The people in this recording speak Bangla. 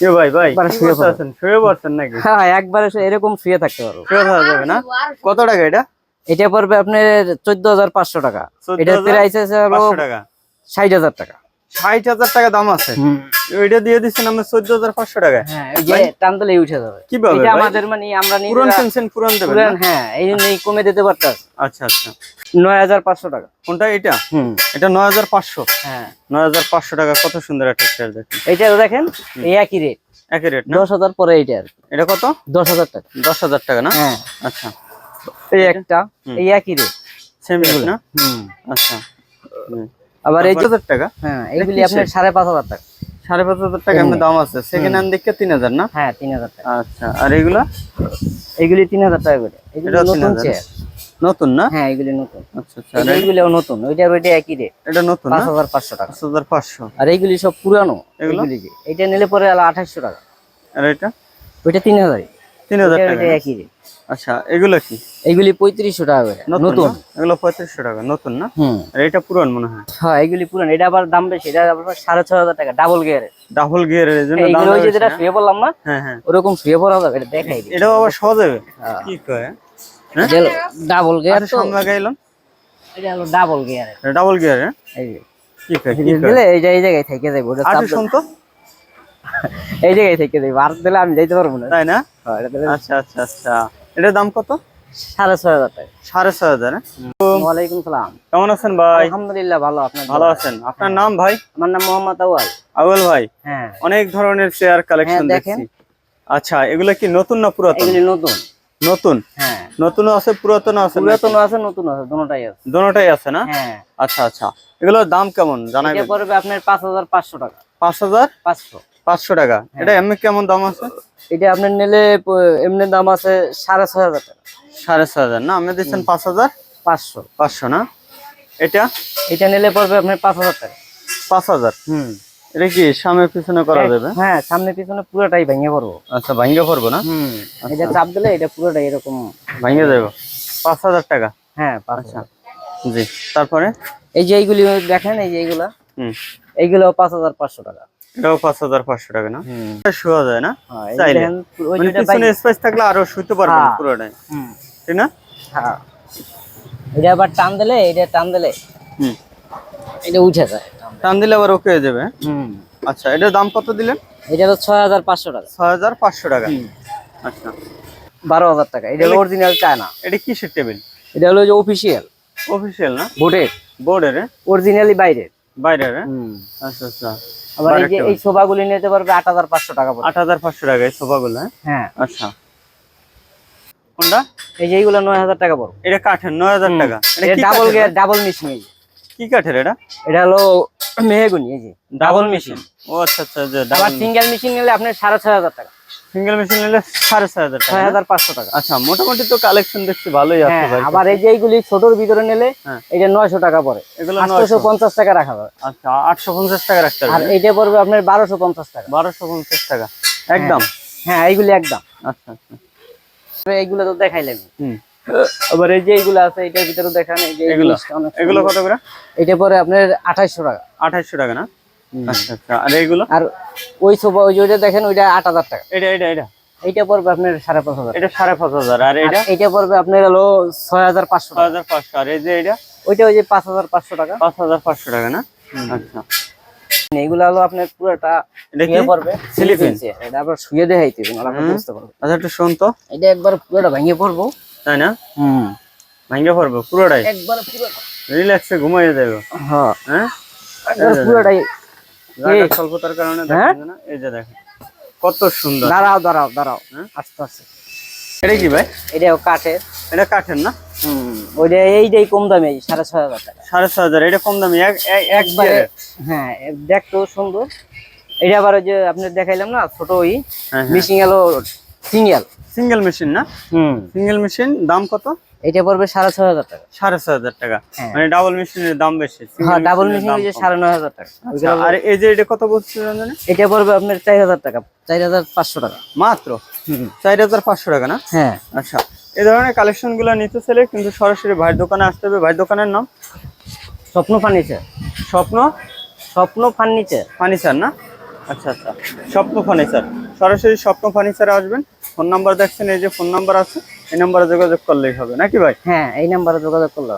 কে ভাই ভাই একবারে কি শুয়ে করতে পড়ো। আছেন? শুয়ে পড়ছেন নাকি? হ্যাঁ একবারে এরকম শুয়ে থাকতে পারব শুয়ে থাকা যাবে না? কত টাকা এটা? এটা পড়বে আপনার চোদ্দ হাজার পাঁচশো টাকা। এটা প্রাইস আছে হলো পাঁচশো টাকা। ষাট হাজার টাকা। ষাট হাজার টাকা দাম আছে। ওইটা দিয়ে দিচ্ছেন আমরা চোদ্দ হাজার পাঁচশো টাকায়। হ্যাঁ এই যে টান দিলে উঠে যাবে। কীভাবে আমাদের মানে আমরা পুরান দেবেন হ্যাঁ এই জন্য এই কমে দিতে পারতাম। আচ্ছা আচ্ছা। নয় হাজার পাঁচশো টাকা। কোনটা? এটা এটা নয় হাজার পাঁচশো। হ্যাঁ। নয় হাজার পাঁচশো টাকা কত সুন্দর একটা চেয়ার দেখেন। এইটা দেখেন এই একই রেট একই রেট দশ হাজার পরে এইটা আর এটা কত? দশ হাজার টাকা। দশ হাজার টাকা না? হ্যাঁ। আচ্ছা। এই একটা এই একই রেট সেম রেট না? আচ্ছা। আবার এই হাজার টাকা? হ্যাঁ এইগুলি আপনার সাড়ে পাঁচ হাজার টাকা। সাড়ে পাঁচ হাজার টাকা এমনি দাম আছে। সেকেন্ড হ্যান্ড দেখে তিন হাজার না? হ্যাঁ তিন হাজার টাকা। আচ্ছা আর এগুলা? এইগুলি তিন হাজার টাকা করে। এগুলি নতুন চেয়ার নতুন না? হ্যাঁ এগুলি নতুন। আচ্ছা আচ্ছা আর নতুন। ওইটার ওইটা একই রেট এটা নতুন পাঁচ না হাজার পাঁচশো টাকা। পাঁচ হাজার পাঁচশো। আর এইগুলি সব পুরানো এগুলো? যে। এটা নিলে পরে আলো আঠাশশো টাকা। আর এটা? ওইটা তিন হাজারই। তিন হাজার ওইটা- টাকা ওইটা একই রেট আচ্ছা এগুলো কি? এইগুলি পঁয়ত্রিশশো টাকা করে। নতুন এগুলো পঁয়ত্রিশশো টাকা নতুন না? হুম। আর এটা পুরান মনে হয়? হ্যাঁ এগুলি পুরান। এটা আবার দাম বেশি এটা আবার সাড়ে ছয় হাজার টাকা ডাবল গিয়ারের ডাবল গিয়ারের জন্য দাম এইগুলো ওই যে যেটা শুয়ে পড়লাম না হ্যাঁ হ্যাঁ। ওরকম শুয়ে পড়া যাবে এটা দেখাই এটাও আবার সহজ হবে? হ্যাঁ। কি কয়? ডাবল গিয়ার সামনে গাইলাম এটা হলো ডাবল গিয়ারের ডাবল গিয়ার এই কি কয় দিলে এই যে এই জায়গায় থেকে যাবে ওটা শুন তো এই জায়গায় থেকে যাবে আর দিলে আমি যাইতে পারব না। তাই না? হ্যাঁ, আচ্ছা আচ্ছা আচ্ছা। এটার দাম কত? সাড়ে ছয় হাজার টাকা। সাড়ে ছয় হাজার হ্যাঁ? ওয়ালাইকুম সালাম। কেমন আছেন ভাই? আলহামদুলিল্লাহ ভালো। আপনার ভালো আছেন। আপনার নাম ভাই? আমার নাম মোহাম্মদ আওয়াল আউয়াল ভাই? হ্যাঁ। অনেক ধরনের চেয়ার কালেকশন হ্যাঁ, দেখেন। আচ্ছা এগুলো কি নতুন না পুরাতন? এগুলি নতুন। নতুন? হ্যাঁ। নতুন আছে পুরাতন আছে পুরাতন আছে নতুন আছে দুটোটাই আছে। না? হ্যাঁ। আচ্ছা আচ্ছা। এগুলোর দাম কেমন? এটা জানাবেন পড়বে আপনার পাঁচ হাজার পাঁচশো টাকা। পাঁচ হাজার? পাঁচশো। পাঁচশো টাকা। হ্যাঁ। এটা এমনি কেমন দাম আছে? এটা আপনার নিলে এমনি দাম আছে সাড়ে ছয় হাজার টাকা। সাড়ে ছয় হাজার না? আপনি দিচ্ছেন পাঁচ হাজার? পাঁচশো। পাঁচশো না? এটা? এটা নিলে পড়বে আপনার পাঁচ হাজার টাকা। পাঁচ হাজার? হুম। এটা কি সামনে পিছনে করা যাবে? হ্যাঁ সামনে পিছনে পুরোটাই ভেঙে পড়ব। আচ্ছা পড়ব না? হুম। এটা চাপ দিলে এটা পুরোটাই এরকম যাব। পাঁচ হাজার টাকা? হ্যাঁ পাঁচ আচ্ছা। হাজার। জি তারপরে? এই যে এইগুলি দেখেন এই যে এইগুলা। হুম। এইগুলো পাঁচ হাজার পাঁচশো টাকা। এটাও পাঁচ হাজার পাঁচশো টাকা না? এটা শোয়া যায় না? হ্যাঁ, চাইলে। মানে পিছনে স্পেস থাকলে আরও শুতে হ্যাঁ। পুরোটাই। ঠিক না? হ্যাঁ। এটা আবার টান দিলে এটা টান দিলে। হুম। এটা উঠে যায়। টান দিলে আবার ওকে হয়ে যাবে। হুম। আচ্ছা এটার দাম কত দিলেন? এটা তো ছয় হাজার পাঁচশো টাকা। ছয় হাজার পাঁচশো টাকা। আচ্ছা। বারো হাজার টাকা। এটা হলো অরিজিনাল চায়না। এটা কিসের টেবিল এটা হলো যে অফিসিয়াল অফিসিয়াল না? ভোটের বোর্ডের অরিজিনালি বাইরের। বাইরের হুম। আচ্ছা আচ্ছা। আবার এই যে এই সোফাগুলি নিতে পারবে আট হাজার পাঁচশো টাকা পড়বে। আট হাজার পাঁচশো টাকা এই সোফাগুলো হ্যাঁ? হ্যাঁ। আচ্ছা। কোনটা? এই যে এইগুলো নয় হাজার টাকা পড়বে। এটা কাঠের নয় হাজার টাকা। এটা ডাবল গিয়ার ডাবল মেশিন এই। কি কাঠের এটা? এটা হলো মেহগুনি এই যে। ডাবল মেশিন ও আচ্ছা আচ্ছা যে আবার সিঙ্গেল মেশিন নিলে আপনার সাড়ে ছয় হাজার টাকা। সিঙ্গেল মেশিন নিলে সাড়ে ছয় হাজার টাকা ছয় হাজার পাঁচশো টাকা। আচ্ছা মোটামুটি তো কালেকশন দেখছি ভালোই আছে হ্যাঁ ভাই। আবার এই যে এইগুলি ছোটর ভিতরে নিলে হ্যাঁ। এটা নয়শো টাকা পড়ে। এগুলো নয়শো। পঞ্চাশ টাকা রাখা যাবে। আচ্ছা আটশো পঞ্চাশ টাকা রাখতে আর হবে এইটা পড়বে আপনার বারোশো পঞ্চাশ টাকা। বারোশো পঞ্চাশ টাকা একদম? হ্যাঁ এইগুলি একদম। আচ্ছা আচ্ছা। এইগুলো তো দেখাইলাম হুম। আবার এই যে এইগুলো আছে এটার ভিতরে দেখান এই যে এগুলো? এগুলো। কত করে? এটা পরে আপনার আঠাইশশো টাকা। আঠাইশশো টাকা না? আচ্ছা আচ্ছা। আর এইগুলো? আর ওই সোফা ওই দেখেন ওইটা আট হাজার টাকা। এটা এটা এটা। এইটা পড়বে আপনার সাড়ে পাঁচ হাজার। এটা সাড়ে পাঁচ হাজার। আর এটা আর পড়বে আপনার হলো ছয় হাজার পাঁচশো ছয় হাজার পাঁচশো। আর এই যে এটা ওইটা ওই যে পাঁচ হাজার পাঁচশো টাকা। পাঁচ হাজার পাঁচশো টাকা না? আচ্ছা। হলো আপনার পুরোটা এটা পড়বে? এটা আবার শুয়ে দেখাইতে বুঝতে পারবেন। আচ্ছা একটু শোন তো। এটা একবার পুরোটা ভেঙে পড়ব। তাই না? হুম। ভাঙ্গে পড়ব পুরোটাই? একবার পুরোটা। রিল্যাক্সে ঘুমাইয়ে দেবো হ্যাঁ। হ্যাঁ? পুরোটাই জায়গা স্বল্পতার কারণে দেখা যায় না। এই যে দেখেন কত সুন্দর। দাঁড়াও দাঁড়াও দাঁড়াও। হ্যাঁ? আস্তে আস্তে। এটা কি ভাই? এটাও কাঠের। এটা কাঠের না? ওইটা এইটাই কম দামে সাড়ে ছয় হাজার টাকা। সাড়ে ছয় হাজার এটা কম দামি একবারে হ্যাঁ সুন্দর। এটা আবার ওই যে আপনি দেখাইলাম না ছোট ওই মেশিন মিশিং এলো সিঙ্গেল। সিঙ্গেল মেশিন না? হুম। সিঙ্গেল মেশিন দাম কত? এটা পড়বে সাড়ে ছয় হাজার টাকা। সাড়ে ছয় হাজার টাকা। হ্যাঁ। মানে ডাবল মেশিনের দাম বেশি হ্যাঁ ডাবল machine এর মিশিং দাম ওই যে কম। সাড়ে নয় হাজার টাকা। আচ্ছা, আর এই যে এটা কত বলছিলেন জানি এটা পড়বে আপনার চার হাজার টাকা চার হাজার পাঁচশো টাকা। মাত্র? চার হাজার পাঁচশো টাকা না? হ্যাঁ। আচ্ছা এই ধরনের কালেকশনগুলো নিতে চাইলে কিন্তু সরাসরি ভাইয়ের দোকানে আসতে হবে। ভাইয়ের দোকানের নাম? স্বপ্ন ফার্নিচার। স্বপ্ন? স্বপ্ন ফার্নিচার। ফার্নিচার না? আচ্ছা আচ্ছা স্বপ্ন ফার্নিচার। সরাসরি স্বপ্ন ফার্নিচারে আসবেন। ফোন নাম্বার দেখছেন, এই যে ফোন নাম্বার আছে, এই নাম্বারে যোগাযোগ করলেই হবে, নাকি ভাই হ্যাঁ এই নাম্বারে যোগাযোগ করলে।